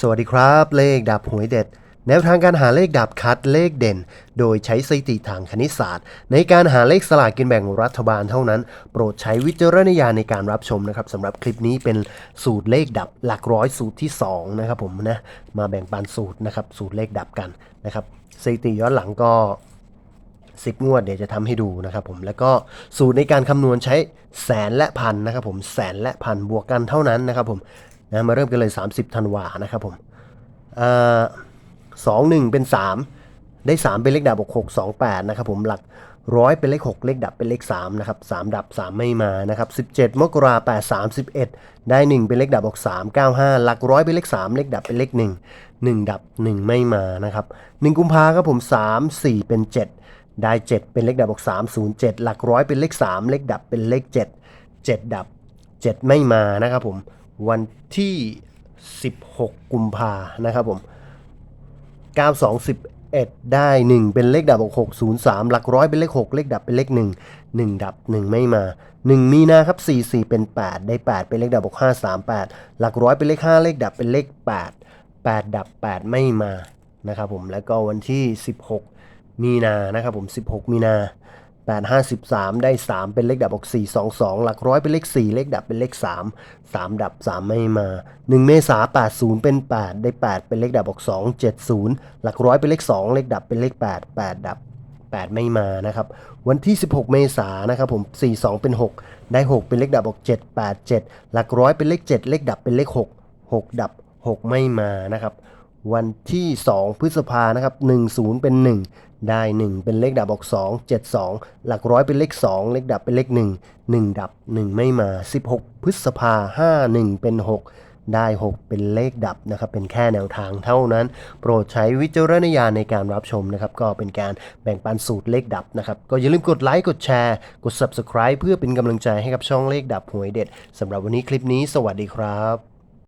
สวัสดีครับ เลขดับหวยเด็ด แนวทางการหาเลขดับคัดเลขเด่น โดยใช้สถิติทางคณิตศาสตร์ ในการหาเลขสลากกินแบ่งรัฐบาลเท่านั้น โปรดใช้วิจารณญาณในการรับชมนะครับสำหรับคลิปนี้เป็นสูตรเลขดับหลักร้อยสูตรที่สองนะครับผมนะมาแบ่งปันสูตรนะครับสูตรเลขดับกันนะครับสถิติย้อนหลังก็10 งวดเดี๋ยวจะทำให้ดูนะครับผมแล้วก็สูตรในการคำนวณใช้แสนและพันนะครับผมแสนและพันบวกกันเท่านั้นนะครับผม นะมาเริ่มกันเลย 30ธันวานะครับผมสองหนึ่งเป็น 3 ได้ 3 เป็นเลขดับบวกหกสองแปดนะครับผมหลักร้อยเป็นเลข 6 เลขดับเป็นเลข3นะครับ3ดับ 3 ไม่มานะครับ17 มกราแปดสามสิบเอ็ดได้ 1 เป็นเลขดับบวก3 9 5 หลักร้อยเป็นเลข 3 เลขดับเป็นเลข 1 1 ดับ 1 ไม่มานะครับ1กุมภาครับผม 3 4 เป็น 7 ได้ 7 เป็นเลขดับบวก3 0 7 หลักร้อยเป็นเลข 3 เลขดับเป็นเลข 7 7 ดับ 7 ไม่มานะครับผม วันที่ 16 กุมภานะครับผม 9 2 11 ได้ 1 เป็นเลขดับบวก6 0 3 หลักร้อยเป็นเลข 6 เลขดับเป็นเลข 1 1 ดับ 1 ไม่มา 1 มีนาครับ 4 4 เป็น 8 ได้ 8 เป็นเลขดับบวก5 3 8 หลักร้อยเป็นเลข 5 เลขดับเป็นเลข 8 8 ดับ 8 ไม่มานะครับผมแล้วก็วันที่ 16 มีนานะครับผม 16 มีนา 8 5 3ได้ 3 เป็นเลขดับบวก4 2 2 หลักร้อยเป็นเลข 4 เลขดับเป็นเลข 3 3 ดับ 3 ไม่มา 1 เมษา80 เป็น 8 ได้ 8 เป็นเลขดับบวก2 7 0 หลักร้อยเป็นเลข 2 เลขดับเป็นเลข 8 8 ดับ 8 ไม่มานะครับ วันที่ 16 เมษายนนะครับผม 42 เป็น 6 ได้ 6 เป็นเลขดับบวก7 8 7 หลักร้อยเป็นเลข 7 เลขดับเป็นเลข 6 6 ดับ 6 ไม่มานะครับ วันที่ 2 พฤษภานะครับ 10 เป็น 1 ได้ 1 เป็นเลขดับบอก 2 7 2 หลักร้อยเป็นเลข 2 เลขดับเป็นเลข 1 1 ดับ 1 ไม่มา 16 พฤษภา 5 1 เป็น 6 ได้ 6 เป็นเลขดับนะครับ เป็นแค่แนวทางเท่านั้น โปรดใช้วิจารณญาณในการรับชมนะครับ ก็เป็นการแบ่งปันสูตรเลขดับนะครับ ก็อย่าลืมกดไลค์กดแชร์ กด Subscribe เพื่อเป็นกำลังใจให้กับช่องเลขดับหวยเด็ดสำหรับวันนี้คลิปนี้ สวัสดีครับ